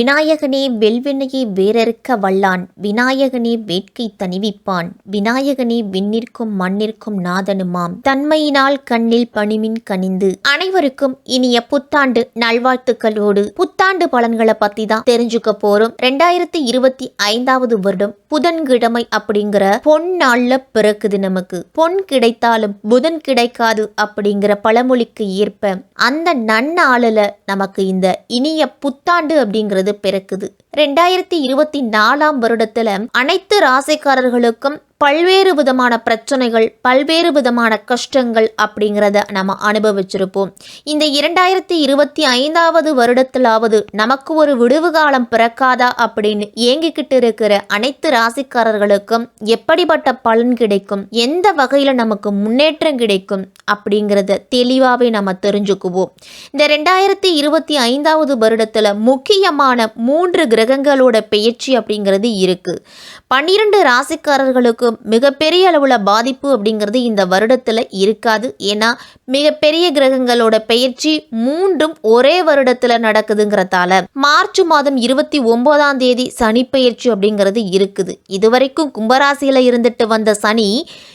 விநாயகனே வெல்வினையை வேறறுக்க வல்லான். விநாயகனே வேட்கை தணிவிப்பான். விநாயகனே விண்ணிற்கும் மண்ணிற்கும் நாதனுமாம். தன்மையினால் கண்ணில் பணிமின் கனிந்து. அனைவருக்கும் இனிய புத்தாண்டு நல்வாழ்த்துக்களோடு. புத்தாண்டு பலன்களை பத்தி தான் தெரிஞ்சுக்க போறோம். ரெண்டாயிரத்தி இருபத்தி ஐந்தாவது வருடம் புதன்கிழமை அப்படிங்கிற பொன் நாள்ல பிறக்குது நமக்கு. பொன் கிடைத்தாலும் புதன் கிடைக்காது அப்படிங்கிற பழமொழிக்கு ஏற்ப அந்த நன்னாளில் நமக்கு இந்த இனிய புத்தாண்டு அப்படிங்கிறது பிறக்குது ரெண்டாயிரத்தி இருபத்தி நாலாம் வருடத்துல அனைத்து ராசிக்காரர்களுக்கும் பல்வேறு விதமான பிரச்சனைகள் பல்வேறு விதமான கஷ்டங்கள் அப்படிங்கிறத நம்ம அனுபவிச்சிருப்போம். இந்த இரண்டாயிரத்தி இருபத்தி ஐந்தாவது வருடத்திலாவது நமக்கு ஒரு விடுவு காலம் பிறக்காதா அப்படின்னு ஏங்கிக்கிட்டு இருக்கிற அனைத்து ராசிக்காரர்களுக்கும் எப்படிப்பட்ட பலன் கிடைக்கும் எந்த வகையில் நமக்கு முன்னேற்றம் கிடைக்கும் அப்படிங்கிறத தெளிவாகவே நம்ம தெரிஞ்சுக்குவோம். இந்த ரெண்டாயிரத்தி இருபத்தி ஐந்தாவது வருடத்தில் முக்கியமான மூன்று கிரகங்களோட பெயர்ச்சி அப்படிங்கிறது இருக்குது பன்னிரண்டு ராசிக்காரர்களுக்கு மிகப்பெரிய அளவில் பாதிப்பு அப்படிங்கிறது இந்த வருடத்தில் இருக்காது. ஏன்னா மிகப்பெரிய கிரகங்களோட பெயர்ச்சி மூன்றும் ஒரே வருடத்தில் நடக்குதுங்கிறதால மார்ச் மாதம் இருபத்தி ஒன்பதாம் தேதி சனி பெயர்ச்சி அப்படிங்கிறது இருக்குது. இதுவரைக்கும் கும்பராசியில் இருந்துட்டு வந்த சனி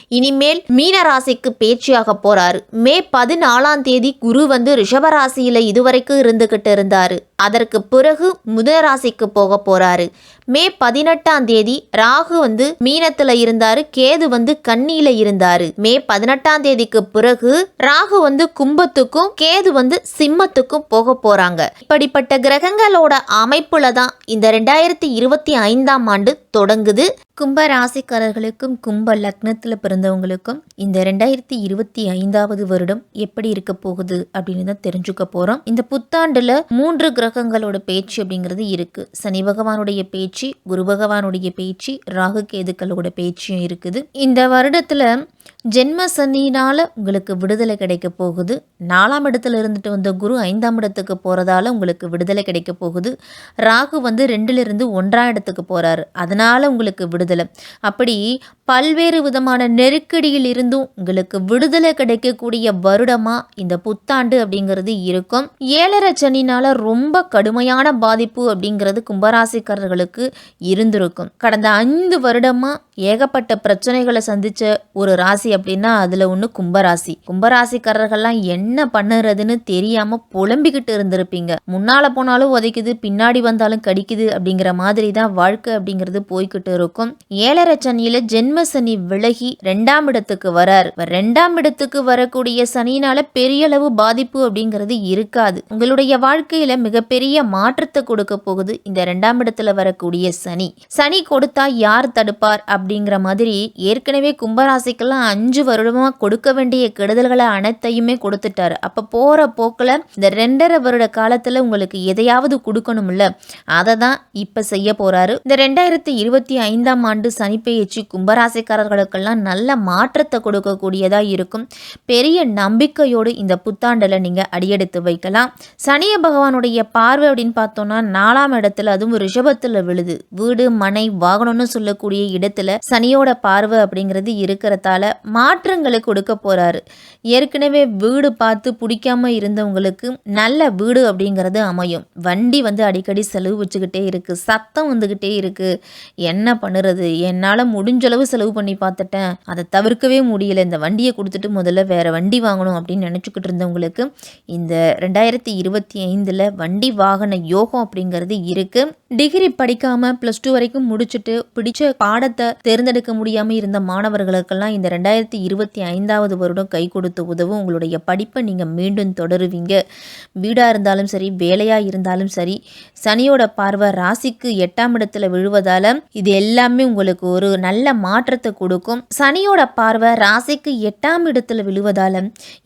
இனிமேல் மீனராசிக்கு பேச்சியாக போறாரு. மே பதினாலாம் தேதி குரு வந்து ரிஷபராசியில இதுவரைக்கும் இருந்துகிட்டு இருந்தாரு. அதற்கு பிறகு முதராசிக்கு போக போறாரு. மே பதினெட்டாம் தேதி ராகு வந்து மீனத்துல இருந்தாரு. கேது வந்து கண்ணியில இருந்தாரு. மே பதினெட்டாம் தேதிக்கு பிறகு ராகு வந்து கும்பத்துக்கும் கேது வந்து சிம்மத்துக்கும் போக போறாங்க. இப்படிப்பட்ட கிரகங்களோட அமைப்புல தான் இந்த ரெண்டாயிரத்தி இருபத்தி ஐந்தாம் ஆண்டு தொடங்குது. கும்ப ராசிக்காரர்களுக்கும் கும்ப லக்னத்தில் பிறந்தவங்களுக்கும் இந்த ரெண்டாயிரத்தி இருபத்தி ஐந்தாவது வருடம் எப்படி இருக்க போகுது அப்படின்னு தான் தெரிஞ்சுக்க போகிறோம் இந்த புத்தாண்டில் மூன்று கிரகங்களோட பேச்சு அப்படிங்கிறது இருக்கு. சனி பகவானுடைய பேச்சு குரு பகவானுடைய பேச்சு ராகு கேதுக்களோட பேச்சும் இருக்குது. இந்த வருடத்தில் ஜென்ம சனினால் உங்களுக்கு விடுதலை கிடைக்க போகுது. நாலாம் இடத்துல இருந்துட்டு வந்த குரு ஐந்தாம் இடத்துக்கு போகிறதால உங்களுக்கு விடுதலை கிடைக்க போகுது. ராகு வந்து ரெண்டுலேருந்து ஒன்றாம் இடத்துக்கு போகிறாரு அதனால் உங்களுக்கு விடுதலை. அப்படி பல்வேறு விதமான நெருக்கடியில் இருந்தும் உங்களுக்கு விடுதலை கிடைக்கக்கூடிய வருடமாக இந்த புத்தாண்டு அப்படிங்கிறது இருக்கும். ஏழரை சனினால் ரொம்ப கடுமையான பாதிப்பு அப்படிங்கிறது கும்பராசிக்காரர்களுக்கு இருந்திருக்கும். கடந்த ஐந்து வருடமாக ஏகப்பட்ட பிரச்சனைகளை சந்தித்த ஒரு ராசி அப்படின்னா அதில் ஒன்று கும்பராசி. கும்பராசிக்காரர்கள்லாம் என்ன பண்ணுறதுன்னு தெரியாமல் புலம்பிக்கிட்டு இருந்திருப்பீங்க. முன்னால் போனாலும் உதைக்குது பின்னாடி வந்தாலும் கடிக்குது அப்படிங்கிற மாதிரி தான் வாழ்க்கை அப்படிங்கிறது போய்கிட்டு இருக்கும் ஏழரை சனியில் ஜென்ம சனி விலகி ரெண்டாம் இடத்துக்கு வரார். ரெண்டாம் இடத்துக்கு வரக்கூடிய சனினால பெரிய அளவு பாதிப்பு அப்படிங்கிறது இருக்காது. உங்களுடைய வாழ்க்கையில மிகப்பெரிய மாற்றத்தை கொடுக்க போகுது இந்த ரெண்டாம் இடத்துல வரக்கூடிய சனி. சனி கொடுத்தா யார் தடுப்பார் அப்படிங்கிற மாதிரி ஏற்கனவே கும்பராசிக்கெல்லாம் அஞ்சு வருடமா கொடுக்க வேண்டிய கெடுதல்களை அனைத்தையுமே கொடுத்துட்டாரு. அப்ப போற போக்குல இந்த ரெண்டரை வருட காலத்துல உங்களுக்கு எதையாவது கொடுக்கணும்ல. அதை தான் இப்ப செய்ய போறாரு. இந்த ரெண்டாயிரத்தி இருபத்தி ஐந்தாம் ஆண்டு சனிப்பெயர்ச்சி கும்பராசிக்காரர்களுக்கெல்லாம் நல்ல மாற்றத்தை கொடுக்கக்கூடியதா இருக்கும். பெரிய நம்பிக்கையோடு இந்த புத்தாண்டில் நீங்கள் அடியெடுத்து வைக்கலாம். சனிய பகவானுடைய பார்வை அப்படின்னு பார்த்தோம்னா நாலாம் இடத்துல அதுவும் ரிஷபத்தில் விழுது. வீடு மனை வாகனம்னு சொல்லக்கூடிய இடத்துல சனியோட பார்வை அப்படிங்கிறது இருக்கிறதால மாற்றங்களை கொடுக்க போறாரு. ஏற்கனவே வீடு பார்த்து பிடிக்காம இருந்தவங்களுக்கு நல்ல வீடு அப்படிங்கிறது அமையும். வண்டி வந்து அடிக்கடி செலவு வச்சுக்கிட்டே இருக்கு. சத்தம் வந்துக்கிட்டே இருக்கு. என்ன பண்ணுறது? என்னால் முடிஞ்சளவு செலவு பண்ணி பார்த்துட்டேன். அதை தவிர்க்கவே முடியல. இந்த வண்டியை கொடுத்துட்டு முதல்ல வேற வண்டி வாங்கணும் அப்படின்னு நினச்சிக்கிட்டு இருந்தவங்களுக்கு இந்த ரெண்டாயிரத்தி இருபத்தி ஐந்தில் வண்டி வாகன யோகம் அப்படிங்கிறது இருக்கு. டிகிரி படிக்காம ப்ளஸ் டூ வரைக்கும் முடிச்சுட்டு பிடிச்ச பாடத்தை தேர்ந்தெடுக்க முடியாமல் இருந்த மாணவர்களுக்கெல்லாம் இந்த ரெண்டாயிரத்தி இருபத்தி ஐந்தாவது வருடம் கை கொடுத்து உதவும் உங்களுடைய படிப்பை நீங்கள் மீண்டும் தொடருவீங்க. வீடாக இருந்தாலும் சரி வேலையாக இருந்தாலும் சரி சனியோட பார்வை ராசிக்கு எட்டாம் இடத்துல விழுவதால் இது எல்லாமே உங்களுக்கு ஒரு நல்ல மாற்றத்தை கொடுக்கும். சனியோட பார்வை ராசிக்கு எட்டாம் இடத்துல விழுவதால்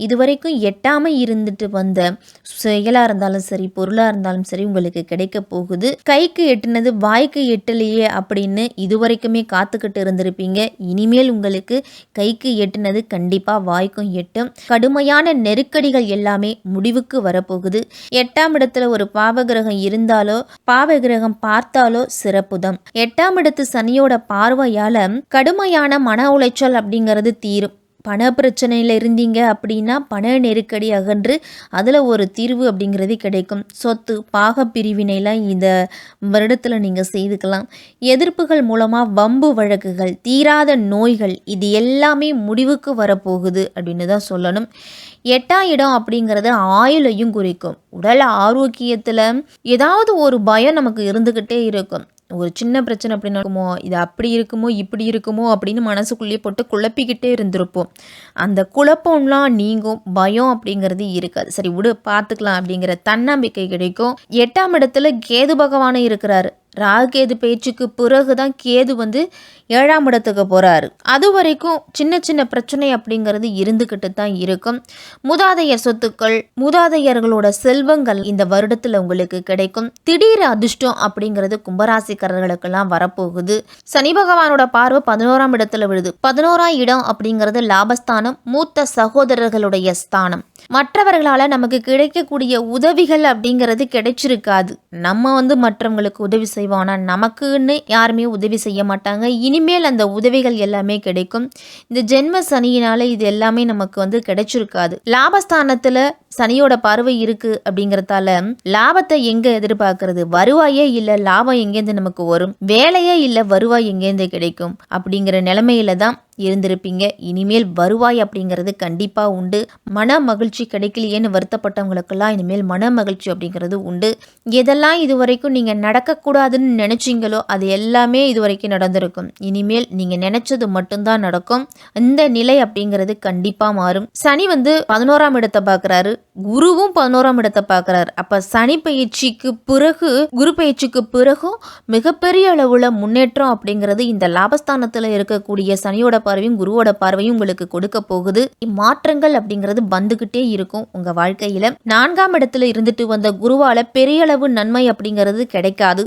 இதுவரைக்கும் எட்டாமல் இருந்துட்டு வந்த செயலாக இருந்தாலும் சரி பொருளாக இருந்தாலும் சரி உங்களுக்கு கிடைக்க போகுது. கை கைக்கு எட்டுனது வாய்க்கு எட்டலையே அப்படின்னு இதுவரைக்குமே காத்துக்கிட்டு இருந்திருப்பீங்க. இனிமேல் உங்களுக்கு கைக்கு எட்டுனது கண்டிப்பாக வாய்க்கும் எட்டும். கடுமையான நெருக்கடிகள் எல்லாமே முடிவுக்கு வரப்போகுது. எட்டாம் இடத்துல ஒரு பாவகிரகம் இருந்தாலோ பாவகிரகம் பார்த்தாலோ சிறப்புதம் எட்டாம் இடத்து சனியோட பார்வையால கடுமையான மன உளைச்சல் அப்படிங்கிறது தீரும். பண பிரச்சனையில் இருந்தீங்க அப்படின்னா பண நெருக்கடி அகன்று அதில் ஒரு தீர்வு அப்படிங்கிறது கிடைக்கும். சொத்து பாக பிரிவினைலாம் இந்த வருடத்தில் நீங்கள் செய்துக்கலாம். எதிர்ப்புகள் மூலமாக வம்பு வழக்குகள் தீராத நோய்கள் இது எல்லாமே முடிவுக்கு வரப்போகுது அப்படின்னு தான் சொல்லணும். எட்டாம் இடம் அப்படிங்கிறது ஆயுளையும் குறிக்கும். உடல் ஆரோக்கியத்தில் ஏதாவது ஒரு பயம் நமக்கு இருந்துக்கிட்டே இருக்கும். ஒரு சின்ன பிரச்சனை அப்படி நடக்குமோ இது அப்படி இருக்குமோ இப்படி இருக்குமோ அப்படின்னு மனசுக்குள்ளேயே போட்டு குழப்பிக்கிட்டே இருந்திருப்போம். அந்த குழப்பம்லாம் நீங்கும் பயம் அப்படிங்கிறது இருக்காது. சரி விடு பார்த்துக்கலாம் அப்படிங்கிற தன்னம்பிக்கை கிடைக்கும். எட்டாம் இடத்துல கேது பகவானும் இருக்கிறாரு. ராகுகேது பேச்சுக்கு பிறகு தான் கேது வந்து ஏழாம் இடத்துக்கு போகிறாரு அது வரைக்கும் சின்ன சின்ன பிரச்சனை அப்படிங்கிறது இருந்துக்கிட்டு தான் இருக்கும். மூதாதையர் சொத்துக்கள் மூதாதையர்களோட செல்வங்கள் இந்த வருடத்தில் உங்களுக்கு கிடைக்கும். திடீர் அதிர்ஷ்டம் அப்படிங்கிறது கும்பராசிக்காரர்களுக்கெல்லாம் வரப்போகுது. சனி பகவானோட பார்வை பதினோராம் இடத்துல விழுது. பதினோராம் இடம் அப்படிங்கிறது லாபஸ்தானம் மூத்த சகோதரர்களுடைய ஸ்தானம். மற்றவர்களால் நமக்கு கிடைக்கக்கூடிய உதவிகள் அப்படிங்கிறது கிடைச்சிருக்காது. நம்ம வந்து மற்றவங்களுக்கு உதவி செய்வோம் ஆனால் நமக்குன்னு யாருமே உதவி செய்ய மாட்டாங்க. இனிமேல் அந்த உதவிகள் எல்லாமே கிடைக்கும். இந்த ஜென்ம சனியினால இது எல்லாமே நமக்கு வந்து கிடைச்சிருக்காது. லாபஸ்தானத்தில் சனியோட பார்வை இருக்கு அப்படிங்கறதால லாபத்தை எங்க எதிர்பார்க்கறது? வருவாயே இல்ல லாபம் எங்கேருந்து நமக்கு வரும்? வேலையே இல்ல வருவாய் எங்கேருந்து கிடைக்கும்? அப்படிங்கிற நிலைமையில தான் இருந்திருப்பீங்க. இனிமேல் வருவாய் அப்படிங்கிறது கண்டிப்பாக உண்டு. மன மகிழ்ச்சி கிடைக்கலையேன்னு வருத்தப்பட்டவங்களுக்கெல்லாம் இனிமேல் மன மகிழ்ச்சி அப்படிங்கிறது உண்டு. எதெல்லாம் இது வரைக்கும் நீங்கள் நடக்கக்கூடாதுன்னு நினச்சிங்களோ அது எல்லாமே இது வரைக்கும் நடந்திருக்கும். இனிமேல் நீங்கள் நினச்சது மட்டும்தான் நடக்கும். இந்த நிலை அப்படிங்கிறது கண்டிப்பாக மாறும். சனி வந்து பதினோராம் இடத்தை பார்க்குறாரு. குருவும் பதினோராம் இடத்தை பார்க்குறாரு. அப்போ சனி பயிற்சிக்கு பிறகு குரு பயிற்சிக்கு பிறகும் மிகப்பெரிய அளவில் முன்னேற்றம் அப்படிங்கிறது இந்த லாபஸ்தானத்தில் இருக்கக்கூடிய சனியோட பார்வையும் குருவோட பார்வையும் உங்களுக்கு கொடுக்க போகுது. மாற்றங்கள் அப்படிங்கிறது வந்துகிட்டே இருக்கும் உங்க வாழ்க்கையில. நான்காம் இடத்துல இருந்துட்டு வந்த குருவால பெரிய அளவு நன்மை அப்படிங்கிறது கிடைக்காது.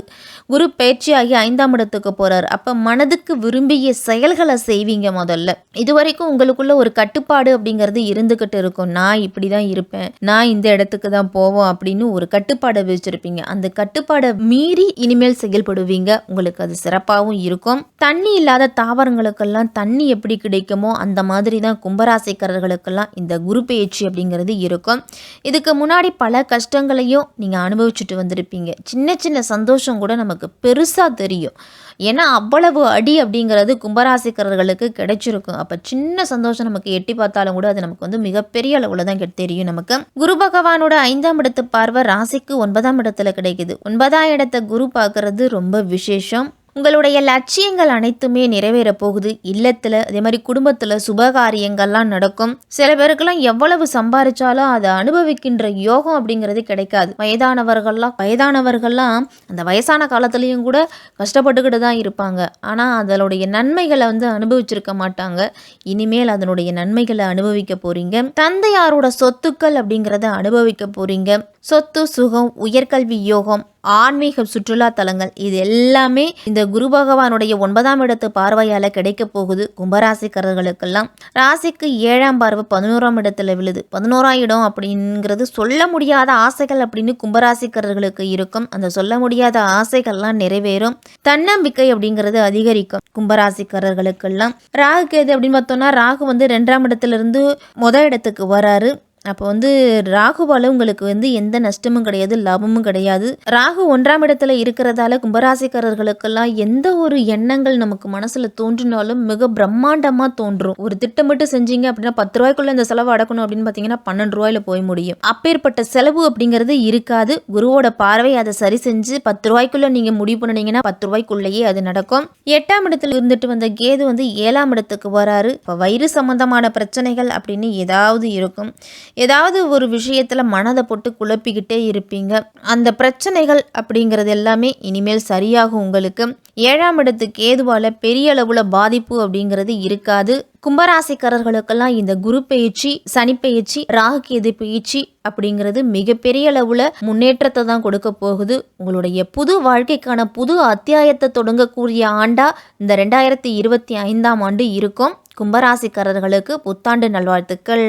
குரு பயிற்சியாகி ஐந்தாம் இடத்துக்கு போறாரு. அப்ப மனதுக்கு விரும்பிய செயல்களை செய்வீங்க முதல்ல. இதுவரைக்கும் உங்களுக்குள்ள ஒரு கட்டுப்பாடு அப்படிங்கிறது இருந்துகிட்டு இருக்கும். நான் இப்படிதான் இருப்பேன். நான் இந்த இடத்துக்கு தான் போவோம் அப்படின்னு ஒரு கட்டுப்பாடை வச்சிருப்பீங்க. அந்த கட்டுப்பாடை மீறி இனிமேல் செயல்படுவீங்க. உங்களுக்கு அது சிறப்பாகவும் இருக்கும். தண்ணி இல்லாத தாவரங்களுக்கெல்லாம் தண்ணி எப்படி கிடைக்குமோ அந்த மாதிரி தான் கும்பராசிக்காரர்களுக்கெல்லாம் இந்த குரு பயிற்சி அப்படிங்கிறது இருக்கும். இதுக்கு முன்னாடி பல கஷ்டங்களையும் நீங்கள் அனுபவிச்சுட்டு வந்திருப்பீங்க. சின்ன சின்ன சந்தோஷம் கூட நமக்கு பெருசாக தெரியும். ஏன்னா அவ்வளவு அடி அப்படிங்கிறது கும்பராசிக்காரர்களுக்கு கிடைச்சிருக்கும். அப்போ சின்ன சந்தோஷம் நமக்கு எட்டி பார்த்தாலும் கூட அது நமக்கு வந்து மிகப்பெரிய அளவில் தான் கெ- தெரியும் நமக்கு. குரு பகவானோட ஐந்தாம் இடத்து பார்வை ராசிக்கு ஒன்பதாம் இடத்துல கிடைக்குது. ஒன்பதாம் இடத்தை குரு பார்க்கறது ரொம்ப விசேஷம். உங்களுடைய லட்சியங்கள் அனைத்துமே நிறைவேற போகுது. இல்லத்தில் அதே மாதிரி குடும்பத்தில் சுபகாரியங்கள்லாம் நடக்கும். சில பேருக்கெல்லாம் எவ்வளவு சம்பாரிச்சாலும் அதை அனுபவிக்கின்ற யோகம் அப்படிங்கிறது கிடைக்காது. வயதானவர்கள்லாம் வயதானவர்கள்லாம் அந்த வயசான காலத்துலேயும் கூட கஷ்டப்பட்டுக்கிட்டு தான் இருப்பாங்க. ஆனால் அதனுடைய நன்மைகளை வந்து அனுபவிச்சிருக்க மாட்டாங்க. இனிமேல் அதனுடைய நன்மைகளை அனுபவிக்க போகிறீங்க தந்தையாரோட சொத்துக்கள் அப்படிங்கிறத அனுபவிக்க போகிறீங்க சொத்து சுகம் உயர்கல்வி யோகம் ஆன்மீக சுற்றுலா தலங்கள் இது எல்லாமே இந்த குரு பகவானுடைய ஒன்பதாம் இடத்து பார்வையால் கிடைக்க போகுது கும்பராசிக்காரர்களுக்கெல்லாம். ராசிக்கு ஏழாம் பார்வை பதினோராம் இடத்துல விழுது. பதினோராம் இடம் அப்படிங்கிறது சொல்ல முடியாத ஆசைகள் அப்படின்னு கும்பராசிக்காரர்களுக்கு இருக்கும். அந்த சொல்ல முடியாத ஆசைகள்லாம் நிறைவேறும். தன்னம்பிக்கை அப்படிங்கிறது அதிகரிக்கும் கும்பராசிக்காரர்களுக்கெல்லாம். ராகு கேது அப்படின்னு பார்த்தோம்னா ராகு வந்து ரெண்டாம் இடத்துல இருந்து முத இடத்துக்கு வராரு. அப்போ வந்து ராகுவால் உங்களுக்கு வந்து எந்த நஷ்டமும் கிடையாது லாபமும் கிடையாது. ராகு ஒன்றாம் இடத்துல இருக்கிறதால கும்பராசிக்காரர்களுக்கெல்லாம் எந்த ஒரு எண்ணங்கள் நமக்கு மனசில் தோன்றினாலும் மிக பிரம்மாண்டமாக தோன்றும். ஒரு திட்டமிட்டு செஞ்சீங்க அப்படின்னா பத்து ரூபாய்க்குள்ள இந்த செலவு அடக்கணும் அப்படின்னு பார்த்தீங்கன்னா பன்னெண்டு ரூபாயில போய் முடியும். அப்பேற்பட்ட செலவு அப்படிங்கிறது இருக்காது. குருவோட பார்வை அதை சரி செஞ்சு பத்து ரூபாய்க்குள்ள நீங்கள் முடிவு பண்ணுனீங்கன்னா பத்து ரூபாய்க்குள்ளேயே அது நடக்கும். எட்டாம் இடத்துல இருந்துட்டு வந்த கேது வந்து ஏழாம் இடத்துக்கு வராரு. இப்போ வயிறு சம்பந்தமான பிரச்சனைகள் அப்படின்னு ஏதாவது இருக்கும். ஏதாவது ஒரு விஷயத்தில் மனதை போட்டு குழப்பிக்கிட்டே இருப்பீங்க. அந்த பிரச்சனைகள் அப்படிங்கிறது எல்லாமே இனிமேல் சரியாகும் உங்களுக்கு. ஏழாம் இடத்து கேதுவால் பெரிய அளவில் பாதிப்பு அப்படிங்கிறது இருக்காது. கும்பராசிக்காரர்களுக்கெல்லாம் இந்த குரு பயிற்சி சனி பயிற்சி ராகு கேது பயிற்சி அப்படிங்கிறது மிகப்பெரிய அளவில் முன்னேற்றத்தை தான் கொடுக்க போகுது. உங்களுடைய புது வாழ்க்கைக்கான புது அத்தியாயத்தை தொடங்கக்கூடிய ஆண்டா இந்த ரெண்டாயிரத்தி இருபத்தி ஐந்தாம் ஆண்டு இருக்கும். கும்பராசிக்காரர்களுக்கு புத்தாண்டு நல்வாழ்த்துக்கள்.